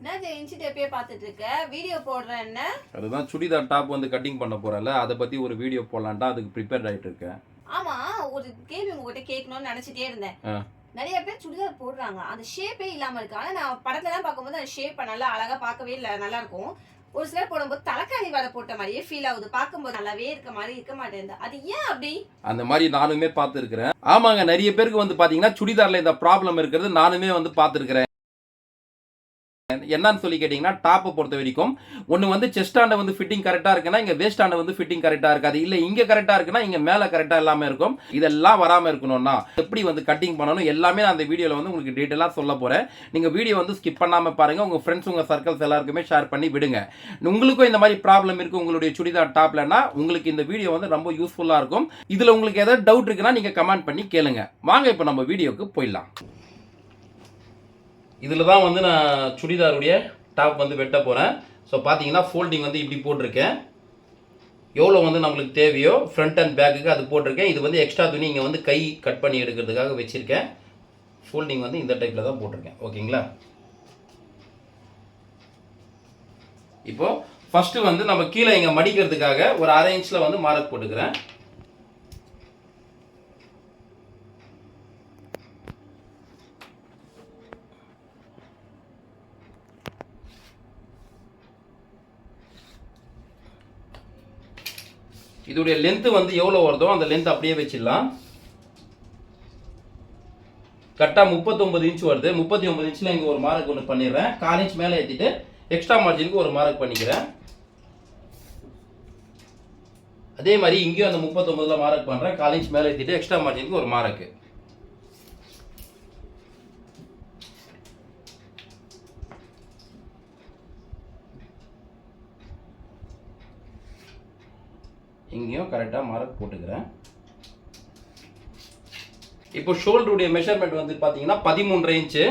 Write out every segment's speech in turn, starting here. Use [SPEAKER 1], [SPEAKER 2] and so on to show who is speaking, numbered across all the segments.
[SPEAKER 1] என்ன இன்ச்சு டேப்பே பார்த்துட்டு இருக்க? வீடியோ போடுறேன் என்ன?
[SPEAKER 2] அதுதான் சுடிதார் டாப் வந்து கட்டிங் பண்ண போறேன்ல அதை பத்தி ஒரு வீடியோ போடலான்ட்டு அதுக்கு ப்ரிப்பேர் ஆயிட்டு இருக்கேன்.
[SPEAKER 1] ஆமா ஒரு கேள்வி உங்ககிட்ட கேட்கணும்னு நினைச்சிட்டே இருந்தேன். நிறைய பேர் சுடிதார் போடுறாங்க. அந்த ஷேப்பே இல்லாம இருக்கு ஆனா நான் படத்துல எல்லாம் பார்க்கும்போது அந்த ஷேப் நல்லா அழகா பார்க்கவே இல்ல நல்லா இருக்கும் ஒரு சிலர் போடும்போது தலைக்காணி வர போட்ட மாதிரியே ஃபீல் ஆகுது. பார்க்கும்போது நல்லாவே இருக்க மாதிரி இருக்க மாட்டேங்குது. அது ஏன் அப்படி?
[SPEAKER 2] அந்த மாதிரி நானுமே பார்த்துருக்கிறேன். ஆமாங்க நிறைய பேருக்கு வந்து பாத்தீங்கன்னா சுடிதார்ல இந்த ப்ராப்ளம் இருக்கிறது நானுமே வந்து பார்த்துருக்கிறேன். என்னன்னு சொல்லி கேட்டிங்கன்னா டாப்பை பொறுத்த வரைக்கும் ஒன்று வந்து செஸ்ட் ஆண்டை வந்து ஃபிட்டிங் கரெக்டாக இருக்குன்னா இங்கே வேஸ்ட் ஆண்டை வந்து ஃபிட்டிங் கரெக்டாக இருக்காது. இல்லை இங்கே கரெக்டாக இருக்குன்னா இங்கே மேலே கரெக்டாக இல்லாமல் இருக்கும். இதெல்லாம் வராமல் இருக்கணும்னா எப்படி வந்து கட்டிங் பண்ணணும் எல்லாமே நான் அந்த வீடியோவில் வந்து உங்களுக்கு டீட்டெயிலாக சொல்ல போகிறேன் நீங்கள் வீடியோ வந்து ஸ்கிப் பண்ணாமல் பாருங்கள் உங்கள் ஃப்ரெண்ட்ஸ் உங்கள் சர்க்கிள்ஸ் எல்லாருக்குமே ஷேர் பண்ணி விடுங்க. உங்களுக்கும் இந்த மாதிரி ப்ராப்ளம் இருக்குது உங்களுடைய சுடிதார் டாப்லன்னா உங்களுக்கு இந்த வீடியோ வந்து ரொம்ப யூஸ்ஃபுல்லாக இருக்கும். இதில் உங்களுக்கு ஏதாவது டவுட் இருக்குன்னா நீங்கள் கமெண்ட் பண்ணி கேளுங்க. வாங்க இப்போ நம்ம வீடியோக்கு போயிடலாம். இதில் தான் வந்து நான் சுடிதாருடைய டாப் வந்து வெட்ட போகிறேன் ஸோ பார்த்தீங்கன்னா ஃபோல்டிங் வந்து இப்படி போட்டிருக்கேன். எவ்வளோ வந்து நம்மளுக்கு தேவையோ ஃப்ரண்ட் அண்ட் பேக்குக்கு அது போட்டிருக்கேன். இது வந்து எக்ஸ்ட்ரா துணி இங்கே வந்து கை கட் பண்ணி எடுக்கிறதுக்காக வச்சுருக்கேன். ஃபோல்டிங் வந்து இந்த டைப்பில் தான் போட்டிருக்கேன். ஓகேங்களா இப்போது ஃபஸ்ட்டு வந்து நம்ம கீழே இங்கே மடிக்கிறதுக்காக ஒரு அரை இன்ச்சில் வந்து மார்க் போட்டுக்கிறேன். இதோடைய லென்த்து வந்து எவ்வளோ வருதோ அந்த லென்த் அப்படியே வச்சிடலாம். கரெக்டாக முப்பத்தொம்பது இன்ச் வருது. முப்பத்தி ஒன்பது இன்ச்சில் இங்கே ஒரு மார்க் ஒன்று பண்ணிடுறேன். கால் இன்ச் மேலே ஏற்றிட்டு எக்ஸ்ட்ரா மார்ஜினுக்கு ஒரு மார்க் பண்ணிக்கிறேன். அதே மாதிரி இங்கேயும் அந்த முப்பத்தொம்பதில் மார்க் பண்ணுறேன் கால் இன்ச் மேலே ஏற்றிட்டு எக்ஸ்ட்ரா மார்ஜினுக்கு ஒரு மார்க்கு இங்கேயும் கரெக்டாக மார்க் போட்டுக்கிறேன். இப்போ ஷோல்டருடைய மெஷர்மெண்ட் வந்து பார்த்தீங்கன்னா பதிமூன்று இன்ச்சு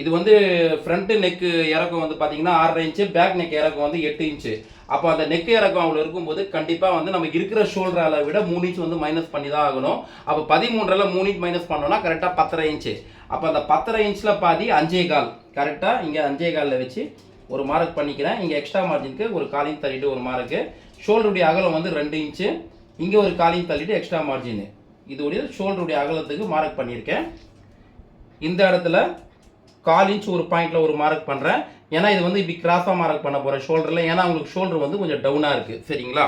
[SPEAKER 2] இது வந்து ஃப்ரண்ட்டு நெக்கு இறக்கம் வந்து பார்த்தீங்கன்னா ஆறரை இன்ச்சு பேக் நெக் இறக்கம் வந்து எட்டு இன்ச்சு அப்போ அந்த நெக் இறக்கம் அவ்வளோ இருக்கும்போது கண்டிப்பாக வந்து நம்ம இருக்கிற ஷோல்டர் விட மூணு இன்ச் வந்து மைனஸ் பண்ணி தான் ஆகணும். அப்போ பதிமூன்றில் மூணு இன்ச் மைனஸ் பண்ணோம்னா கரெக்டாக பத்தரை இன்ச்சு அப்போ அந்த பத்தரை இன்ச்சில் பாதி அஞ்சே கால். கரெக்டாக இங்கே அஞ்சே காலில் வச்சு ஒரு மார்க் பண்ணிக்கிறேன். இங்கே எக்ஸ்ட்ரா மார்ஜினுக்கு ஒரு காலிங் தள்ளிட்டு ஒரு மார்க்கு ஷோல்டருடைய அகலம் வந்து ரெண்டு இன்ச்சு. இங்கே ஒரு காலையும் தள்ளிட்டு எக்ஸ்ட்ரா மார்ஜின் இதோடைய ஷோல்டருடைய அகலத்துக்கு மார்க் பண்ணியிருக்கேன். இந்த இடத்துல கால் இன்ச் ஒரு பாயிண்ட்டில் ஒரு மார்க் பண்ணுறேன் ஏன்னா இது வந்து இப்படி கிராஸாக மார்க் பண்ண போகிறேன் ஷோல்டரில் ஏன்னா உங்களுக்கு ஷோல்டர் வந்து கொஞ்சம் டவுனாக இருக்குது சரிங்களா?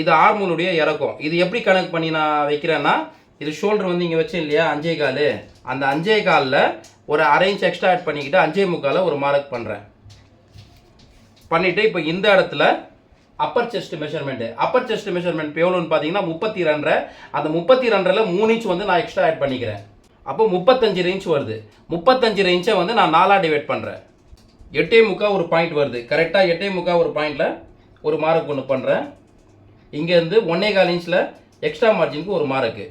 [SPEAKER 2] இது ஆர்மோனுடைய இறக்கம். இது எப்படி கணக்கு பண்ணி நான் வைக்கிறேன்னா இது ஷோல்டர் வந்து இங்கே வச்சேன் இல்லையா அஞ்சே கால். அந்த அஞ்சே காலில் ஒரு அரை இன்ச் எக்ஸ்ட்ரா ஆட் பண்ணிக்கிட்டு அஞ்சே முக்கால் ஒரு மார்க் பண்ணுறேன் பண்ணிவிட்டு இப்போ இந்த இடத்துல upper chest measurement upper chest measurement எவ்வளோன்னு பார்த்தீங்கன்னா முப்பத்தி ரெண்டரை அந்த முப்பத்தி ரெண்டரில் மூணு இன்ச் வந்து நான் எக்ஸ்ட்ரா ஆட் பண்ணிக்கிறேன். அப்போ முப்பத்தஞ்சு இன்ச் வருது. முப்பத்தஞ்சு இன்ச்சை வந்து நான் நாலாக டிவைட் பண்ணுறேன் எட்டே முக்கால் ஒரு பாயிண்ட் வருது. கரெக்டாக எட்டே முக்கால் ஒரு பாயிண்டில் ஒரு மார்க் ஒன்று பண்ணுறேன் இங்கேருந்து ஒன்னே கால் இன்ச்சில் எக்ஸ்ட்ரா மார்ஜினுக்கு ஒரு மார்க்கு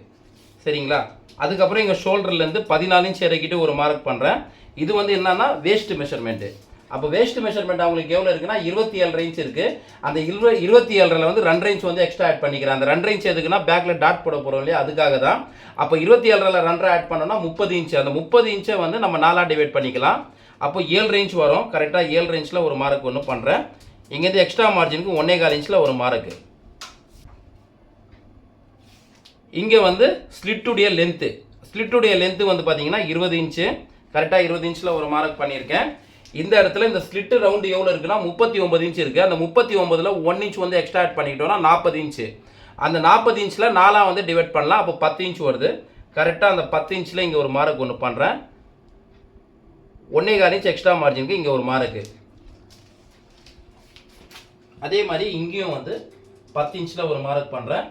[SPEAKER 2] சரிங்களா? அதுக்கப்புறம் இங்கே ஷோல்டர்லேருந்து பதினாலு இன்ச் இறக்கிட்டு ஒரு மார்க் பண்ணுறேன் இது வந்து என்னன்னா வேஸ்ட் மெஷர்மெண்ட்டு அப்போ வேஸ்ட் மெஷர்மெண்ட் அவங்களுக்கு எவ்வளோ இருக்குன்னா இருபத்தி ஏழு ரேஞ்ச் இருக்குது அந்த இருபது இருபத்தி ஏழில் வந்து ரெண்டு ரேஞ்ச் வந்து எக்ஸ்ட்ரா ஆட் பண்ணிக்கிறேன். அந்த ரெண்டு ரேஞ்ச் எதுக்குன்னா பேக்கில் டாட் போட போகிறோம் இல்லையா அதுக்காக தான். அப்போ இருபத்தி ஏழில் ரன்ரை ஆட் பண்ணோம்னா முப்பது இன்ச்சு அந்த முப்பது இன்ச்சை வந்து நம்ம நாலாக டிவைட் பண்ணிக்கலாம். அப்போ ஏழு ரேஞ்ச் வரும். கரெக்டாக ஏழு ரேஞ்சில் ஒரு மார்க் ஒன்று பண்ணுறேன் இங்கேருந்து எக்ஸ்ட்ரா மார்ஜினுக்கு ஒன்னே கால் இன்ச்சில் ஒரு மார்க்கு இங்கே வந்து ஸ்லிட்டுடைய லென்த்து ஸ்லிட்டுடைய லென்த்து வந்து பார்த்தீங்கன்னா இருபது இன்ச்சு கரெக்டாக இருபது இன்ச்சில் ஒரு மார்க் பண்ணியிருக்கேன். இந்த இடத்துல இந்த ஸ்லிட்டு ரவுண்டு எவ்வளோ இருக்குன்னா முப்பத்தி ஒன்பது இன்ச் இருக்குது அந்த முப்பத்தி ஒன்பதில் ஒன் இன்ச் வந்து எக்ஸ்ட்ரா ஆட் பண்ணிக்கிட்டோம்னா நாற்பது இன்ச்சு அந்த நாற்பது இன்ச்சில் நாலாக வந்து டிவைட் பண்ணலாம். அப்போ பத்து இன்ச் வருது. கரெக்டாக அந்த பத்து இன்ச்சில் இங்கே ஒரு மார்க் ஒன்று பண்ணுறேன் ஒன்னே கால் இன்ச் எக்ஸ்ட்ரா மார்ஜினுக்கு இங்கே ஒரு மார்க்கு அதே மாதிரி இங்கேயும் வந்து பத்து இன்ச்சில் ஒரு மார்க் பண்ணுறேன்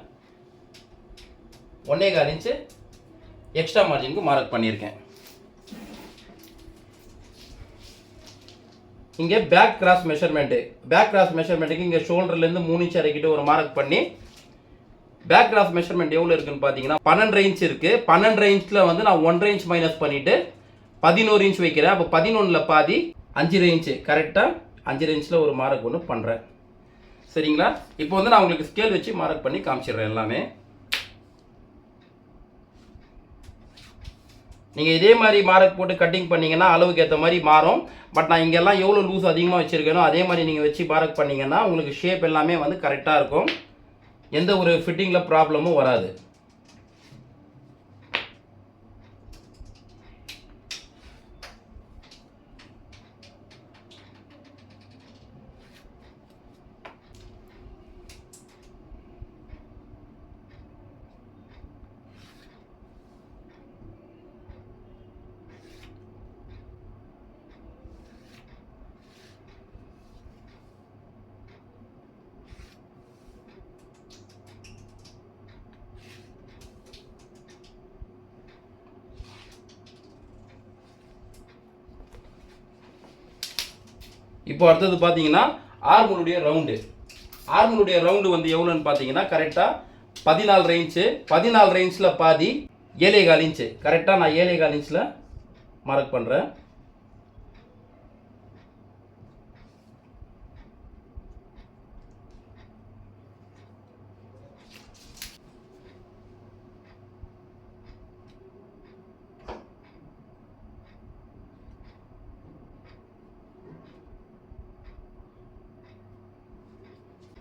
[SPEAKER 2] ஒன்னே கால் இன்ச்சு எக்ஸ்ட்ரா மார்ஜினுக்கு மார்க் பண்ணியிருக்கேன். இங்கே back cross measurement back cross மெஷர்மெண்ட்டுக்கு இங்கே ஷோல்டர்லேருந்து மூணு இன்ச் இறக்கிட்டு ஒரு மார்க் பண்ணி பேக் கிராஸ் மெஷர்மெண்ட் எவ்வளோ இருக்குன்னு பார்த்தீங்கன்னா பன்னெண்டு இன்ச் இருக்குது பன்னெண்டு இன்ச்சில் வந்து நான் ஒன்றரை இன்ச் மைனஸ் பண்ணிவிட்டு பதினோரு இன்ச் வைக்கிறேன். அப்போ பதினொன்றில் பாதி அஞ்சரை இன்ச்சு கரெக்டாக அஞ்சரை இன்ச்சில் ஒரு மார்க் ஒன்று பண்ணுறேன் சரிங்களா? இப்போ வந்து நான் உங்களுக்கு ஸ்கேல் வச்சு மார்க் பண்ணி காமிச்சிடுறேன் எல்லாமே. நீங்கள் இதே மாதிரி மார்க் போட்டு கட்டிங் பண்ணிங்கன்னா அளவுக்கு ஏற்ற மாதிரி மாறும். பட் நான் இங்கெல்லாம் எவ்வளோ லூஸ் அதிகமாக வச்சுருக்கேனோ அதே மாதிரி நீங்கள் வச்சு மார்க் பண்ணீங்கன்னா உங்களுக்கு ஷேப் எல்லாமே வந்து கரெக்டாக இருக்கும். எந்த ஒரு ஃபிட்டிங்கில் ப்ராப்ளமும் வராது. இப்போ அடுத்தது பார்த்தீங்கன்னா ஆர்மனுடைய ரவுண்டு ஆர்மனுடைய ரவுண்டு வந்து எவ்வளோன்னு பார்த்தீங்கன்னா கரெக்டாக பதினாலு ரேஞ்சு பதினாலு ரேஞ்சில் பாதி ஏழை கால் இன்ச்சு கரெக்டாக நான் ஏழை கால் இன்ச்சில் மார்க் பண்ணுறேன்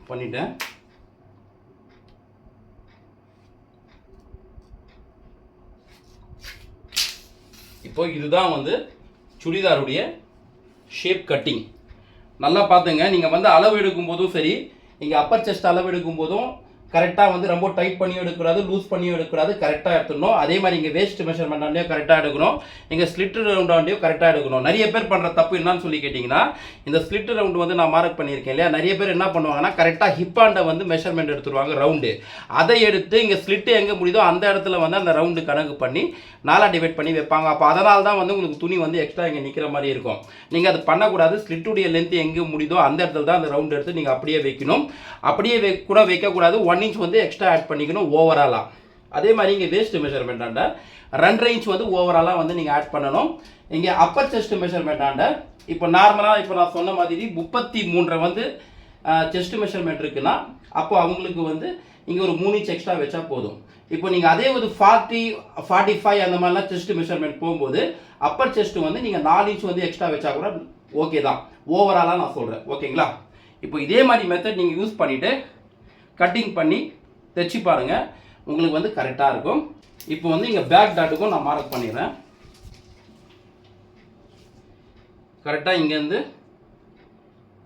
[SPEAKER 2] பண்ணிட்டேன். இப்போ இதுதான் வந்து சுடிதாருடைய ஷேப் கட்டிங் நல்லா பார்த்துங்க. நீங்கள் வந்து அளவு எடுக்கும் போதும் சரி நீங்கள் அப்பர் செஸ்ட் அளவு எடுக்கும் போதும் கரெக்டாக வந்து ரொம்ப டைட் பண்ணியும் எடுக்கூடாது லூஸ் பண்ணியும் எடுக்கூடாது கரெக்டாக எடுத்துடணும். அதே மாதிரி இங்கே வேஸ்ட் மெஷர்மெண்ட்டாண்டியும் கரெக்டாக எடுக்கணும். இங்கே ஸ்லிட் ரவுண்டாண்டியும் கரெக்டாக எடுக்கணும். நிறைய பேர் பண்ணுற தப்பு என்னன்னு சொல்லி கேட்டிங்கன்னா இந்த ஸ்லிட் ரவுண்டு வந்து நான் மார்க் பண்ணியிருக்கேன் இல்லையா? நிறைய பேர் என்ன பண்ணுவாங்கன்னா கரெக்டாக ஹிப்பாண்டை வந்து மெஷர்மெண்ட் எடுத்துருவாங்க ரவுண்டு அதை எடுத்து இங்கே ஸ்லிட்டு எங்கே முடியுதோ அந்த இடத்துல வந்து அந்த ரவுண்டு கணக்கு பண்ணி நாலாக டிவைட் பண்ணி வைப்பாங்க. அப்போ அதனால தான் வந்து உங்களுக்கு துணி வந்து எக்ஸ்ட்ரா இங்கே நிற்கிற மாதிரி இருக்கும். நீங்கள் அது பண்ணக்கூடாது. ஸ்லிட்டுடைய லென்த் எங்கே முடியுதோ அந்த இடத்துல தான் அந்த ரவுண்டு எடுத்து நீங்கள் அப்படியே வைக்கணும். அப்படியே வை கூட வைக்கக்கூடாது. ஒன் இன்ச் வந்து எக்ஸ்ட்ரா ஆட் பண்ணிக்கணும் ஓவராலாக அதே மாதிரி இங்கே வேஸ்ட் மெஷர்மெண்ட்டாண்ட ரெண்டரை இன்ச் வந்து ஓவராலாக வந்து நீங்கள் ஆட் பண்ணணும். இங்கே அப்பர் செஸ்ட் மெஷர்மெண்ட்டாண்ட இப்போ நார்மலாக இப்போ நான் சொன்ன மாதிரி முப்பத்தி மூன்றை வந்து செஸ்ட் மெஷர்மெண்ட் இருக்குன்னா அப்போ அவங்களுக்கு வந்து இங்கே ஒரு மூணு இன்ச் எக்ஸ்ட்ரா வச்சா போதும். இப்போ நீங்கள் அதே ஒரு ஃபார்ட்டி ஃபார்ட்டி ஃபைவ் அந்த மாதிரிலாம் செஸ்ட் மெஷர்மெண்ட் போகும்போது அப்பர் செஸ்ட் வந்து நீங்கள் நாலு இன்ச் வந்து எக்ஸ்ட்ரா வச்சா கூட ஓகே தான். ஓவராலாக நான் சொல்கிறேன் ஓகேங்களா இப்போ இதே மாதிரி மெத்தட் நீங்கள் யூஸ் பண்ணிவிட்டு கட்டிங் பண்ணி தைச்சி பாருங்கள் உங்களுக்கு வந்து கரெக்டாக இருக்கும். இப்போ வந்து இங்கே பேக் டாட்டுக்கும் நான் மார்க் பண்ணிடுறேன். கரெக்டாக இங்கேருந்து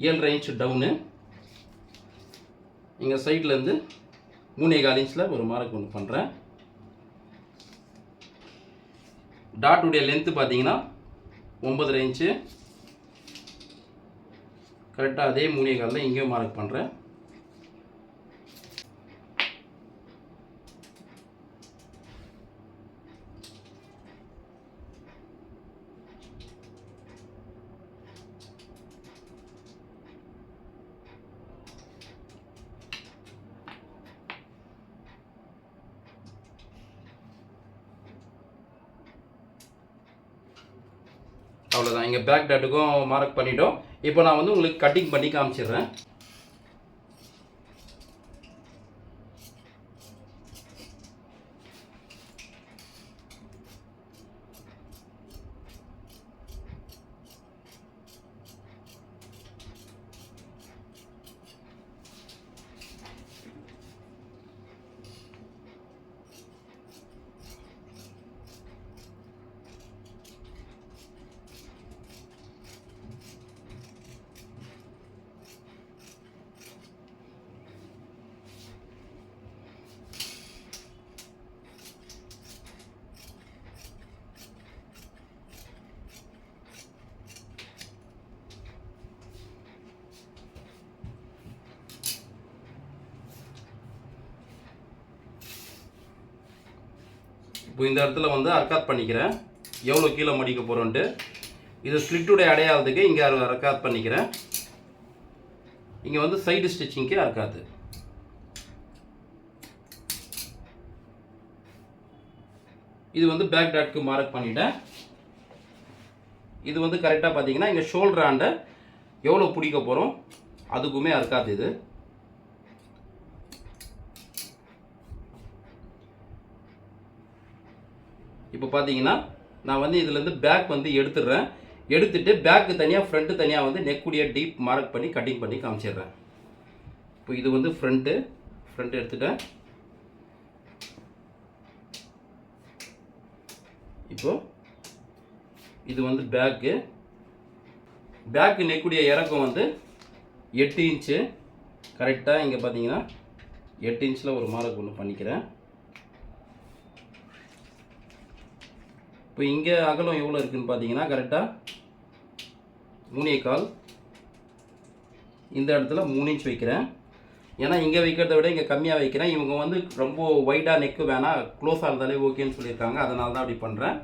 [SPEAKER 2] ஏழரை இன்ச் டவுனு இங்கே சைட்லேருந்து மூணே கால் இன்ச்சில் ஒரு மார்க் ஒன்று பண்ணுறேன் டாட்டுடைய லென்த்து பார்த்தீங்கன்னா ஒம்பதரை இன்ச்சு கரெக்டாக அதே மூணே காலில் இங்கேயும் மார்க் பண்ணுறேன் அவ்வளோதான் இங்கே பேக் டாட்டுக்கும் மார்க் பண்ணிட்டோம். இப்போ நான் வந்து உங்களுக்கு கட்டிங் பண்ணி காமிச்சிடுறேன். இப்போ இந்த இடத்துல வந்து அர்க்காத் பண்ணிக்கிறேன். எவ்வளோ கீழே மடிக்க போகிறோன்ட்டு இது ஸ்லிட்டுடைய அடையாளத்துக்கு இங்கே அர்க்காத் பண்ணிக்கிறேன். இங்கே வந்து சைடு ஸ்டிச்சிங்க்கு அர்க்காத்து இது வந்து பேக் டாட்க்கு மார்க் பண்ணிட்டேன். இது வந்து கரெக்டாக பார்த்தீங்கன்னா இங்கே ஷோல்டர் ஆண்டை எவ்வளோ பிடிக்க போகிறோம் அதுக்குமே அர்க்காத்து இது. இப்போ பார்த்தீங்கன்னா நான் வந்து இதுலேருந்து பேக் வந்து எடுத்துடுறேன். எடுத்துட்டு பேக்கு தனியாக ஃப்ரண்ட்டு தனியாக வந்து நெக்குடியை டீப் மார்க் பண்ணி கட்டிங் பண்ணி காமிச்சிடுறேன். இப்போ இது வந்து ஃப்ரண்ட்டு ஃப்ரண்ட் எடுத்துட்டேன். இப்போ இது வந்து பேக்கு பேக்கு நெக்குடைய இறக்கம் வந்து எட்டு இன்ச்சு கரெக்டாக இங்கே பார்த்தீங்கன்னா எட்டு இன்ச்சில் ஒரு மார்க் ஒன்று பண்ணிக்கிறேன். இப்போ இங்கே அகலம் எவ்வளோ இருக்குதுன்னு பார்த்தீங்கன்னா கரெக்டாக மூணே கால். இந்த இடத்துல மூணு இன்ச் வைக்கிறேன். ஏன்னா இங்கே வைக்கிறத விட இங்கே கம்மியாக வைக்கிறேன். இவங்க வந்து ரொம்ப ஒய்டாக நெக்கு வேணாம் க்ளோஸாக இருந்தாலே ஓகேன்னு சொல்லியிருக்காங்க. அதனால தான் அப்படி பண்ணுறேன்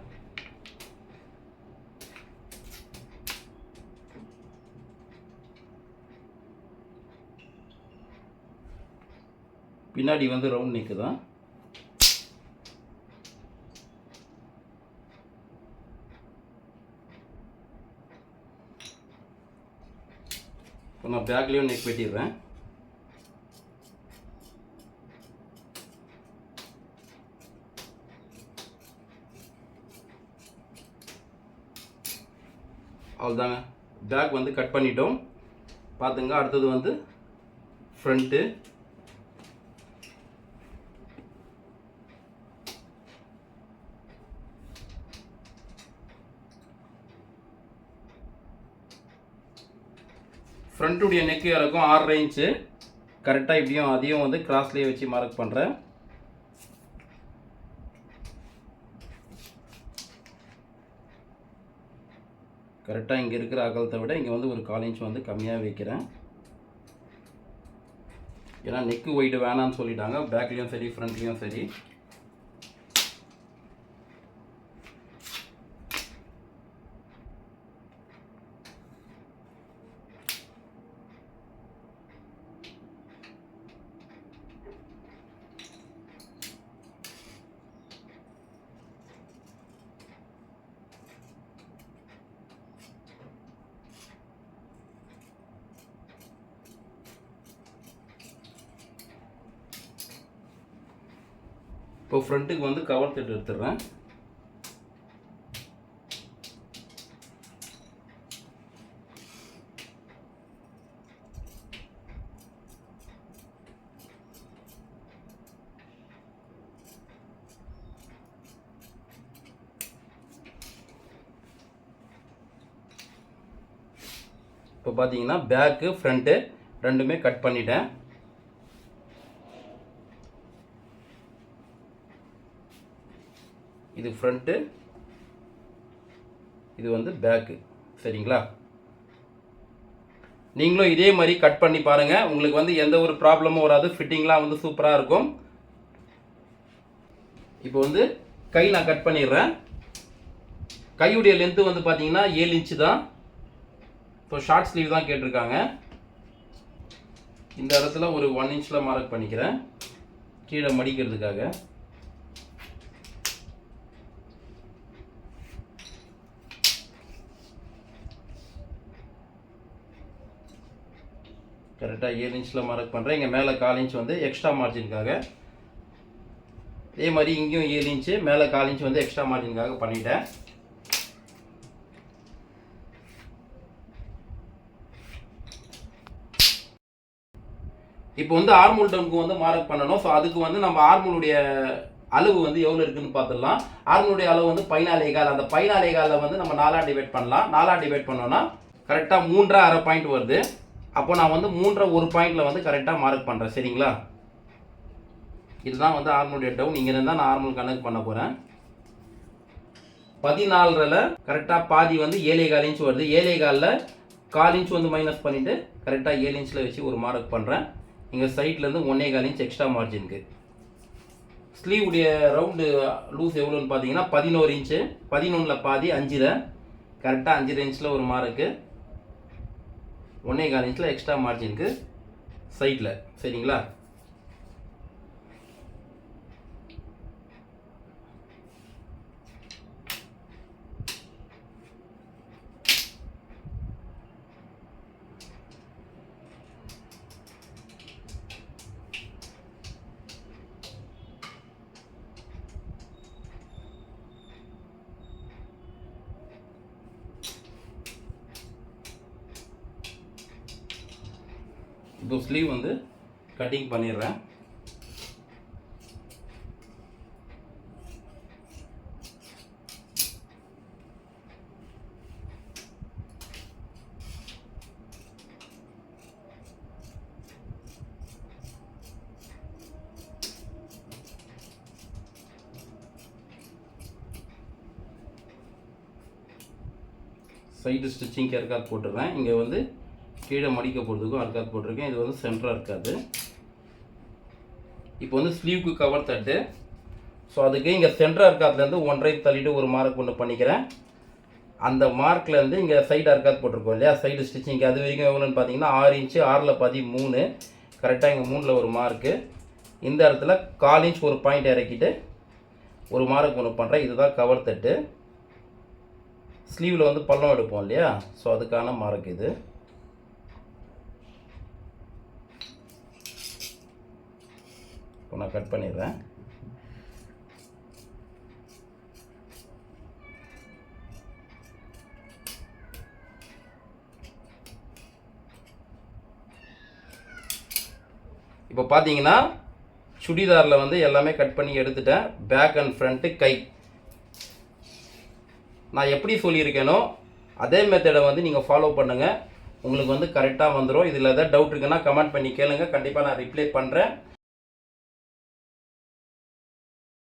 [SPEAKER 2] பின்னாடி வந்து ரவுண்ட் நெக்கு தான். இப்போ நான் பேக்லேயும் நெக் வெட்டிடுறேன் அவ்வளோதாங்க பேக் வந்து கட் பண்ணிட்டோம். பார்த்துங்க அடுத்தது வந்து ஃப்ரண்ட்டு ஃப்ரண்ட்டுடைய நெக்கு இருக்கும் ஆறரை இன்ச்சு கரெக்டாக இப்படியும் அதையும் வந்து கிராஸ்லேயே வச்சு மார்க் பண்ணுறேன் கரெக்டாக இங்கே இருக்கிற அகலத்தை விட இங்கே வந்து ஒரு கால் இன்ச் வந்து கம்மியாக வைக்கிறேன். ஏன்னா நெக்கு ஒயிட் வேணான்னு சொல்லிட்டாங்க. பேக்லேயும் சரி ஃப்ரண்ட்லேயும் சரி. இப்போ ஃப்ரண்ட்டுக்கு வந்து கவர் தட்டு எடுத்துடுறேன். இப்போ பார்த்தீங்கன்னா பேக்கு ஃப்ரண்ட்டு ரெண்டுமே கட் பண்ணிட்டேன். இது ஃப்ரண்ட்டு இது வந்து பேக்கு சரிங்களா? நீங்களும் இதே மாதிரி கட் பண்ணி பாருங்கள் உங்களுக்கு வந்து எந்த ஒரு ப்ராப்ளமும் வராது. ஃபிட்டிங்லாம் வந்து சூப்பராக இருக்கும். இப்போ வந்து கை நான் கட் பண்ணிடுறேன். கையுடைய லென்த்து வந்து பார்த்தீங்கன்னா ஏழு இன்ச்சு தான். ஸோ ஷார்ட் ஸ்லீவ் தான் கேட்டிருக்காங்க. இந்த இடத்துல ஒரு ஒன் இன்ச்சில் மார்க் பண்ணிக்கிறேன். கீழே மடிக்கிறதுக்காக. கரெக்டாக ஏழு இன்ச்சில் மார்க் பண்ணுறேன் இங்கே மேலே கால் இன்ச் வந்து எக்ஸ்ட்ரா மார்ஜினுக்காக அதே மாதிரி இங்கேயும் ஏழு இன்ச்சு மேலே கால் இன்ச் வந்து எக்ஸ்ட்ரா மார்ஜினுக்காக பண்ணிட்டேன். இப்போ வந்து ஆர்மூல் டவுனுக்கு வந்து மார்க் பண்ணணும். ஸோ அதுக்கு வந்து நம்ம ஆர்மூலுடைய அளவு வந்து எவ்வளோ இருக்குன்னு பார்த்துடலாம். ஆர்மூலுடைய அளவு வந்து பதினாலே கால் அந்த பதினாலே காலில் வந்து நம்ம நாலாக டிவைட் பண்ணலாம். நாலா டிவைட் பண்ணோன்னா கரெக்டாக மூன்றரை அரை பாயிண்ட் வருது. அப்போ நான் வந்து மூன்றரை ஒரு பாயிண்டில் வந்து கரெக்டாக மார்க் பண்ணுறேன் சரிங்களா? இதுதான் வந்து ஆர்மலுடைய டவுன் இங்கே இருந்தால் நான் ஆர்மல் கணக்கு பண்ண போகிறேன் பதினாலரில் கரெக்டாக பாதி வந்து ஏழை கால் இன்ச் வருது. ஏழை காலில் கால் இன்ச் வந்து மைனஸ் பண்ணிவிட்டு கரெக்டாக ஏழு இன்ச்சில் வச்சு ஒரு மார்க் பண்ணுறேன் இங்கே சைட்லேருந்து ஒன்றே கால் இன்ச் எக்ஸ்ட்ரா மார்ஜினுக்கு ஸ்லீவுடைய ரவுண்டு லூஸ் எவ்வளோன்னு பார்த்தீங்கன்னா பதினோரு இன்ச்சு பதினொன்றில் பாதி அஞ்சில் கரெக்டாக அஞ்சரை இன்ச்சில் ஒரு மார்க்கு ஒன்றே கால் இன்ச்சில் எக்ஸ்ட்ரா மார்ஜினுக்கு சைடில் சரிங்களா? கட்டிங் பண்ணிடுறேன். சைடு ஸ்டிச்சிங்க்கு அர்க்காத் போட்டுடுறேன். இங்கே வந்து கீழே மடிக்க போகிறதுக்கும் அர்க்காத் போட்டிருக்கேன். இது வந்து சென்டராக இருக்காது இப்போ வந்து ஸ்லீவ்க்கு கவர் தட்டு. ஸோ அதுக்கு இங்கே சென்டர் இருக்காத்துலேருந்து ஒன்றரை தள்ளிட்டு ஒரு மார்க் ஒன்று பண்ணிக்கிறேன். அந்த மார்க்லேருந்து இங்கே சைடு அர்க்காத் போட்டிருக்கோம் இல்லையா? சைடு ஸ்டிச்சிங்க்கு அது வரைக்கும் எவ்வளோன்னு பார்த்தீங்கன்னா ஆறு இன்ச்சு ஆறில் பாதி மூணு கரெக்டாக இங்கே மூணில் ஒரு மார்க்கு இந்த இடத்துல கால் இன்ச் ஒரு பாயிண்ட் இறக்கிட்டு ஒரு மார்க் ஒன்று பண்ணுறேன் இதுதான் கவர் தட்டு. ஸ்லீவில் வந்து பள்ளம் எடுப்போம் இல்லையா? ஸோ அதுக்கான மார்க் இது. இப்போ நான் கட் பண்ணிடுறேன். இப்போ பார்த்தீங்கன்னா சுடிதாரில் வந்து எல்லாமே கட் பண்ணி எடுத்துட்டேன். பேக் அண்ட் ஃப்ரண்ட்டு கை. நான் எப்படி சொல்லியிருக்கேனோ அதே மெத்தடை வந்து நீங்கள் ஃபாலோ பண்ணுங்கள் உங்களுக்கு வந்து கரெக்டாக வந்துடும் இதில் எதாவது டவுட் இருக்குன்னா கமெண்ட் பண்ணி கேளுங்கள் கண்டிப்பாக நான் ரிப்ளை பண்ணுறேன்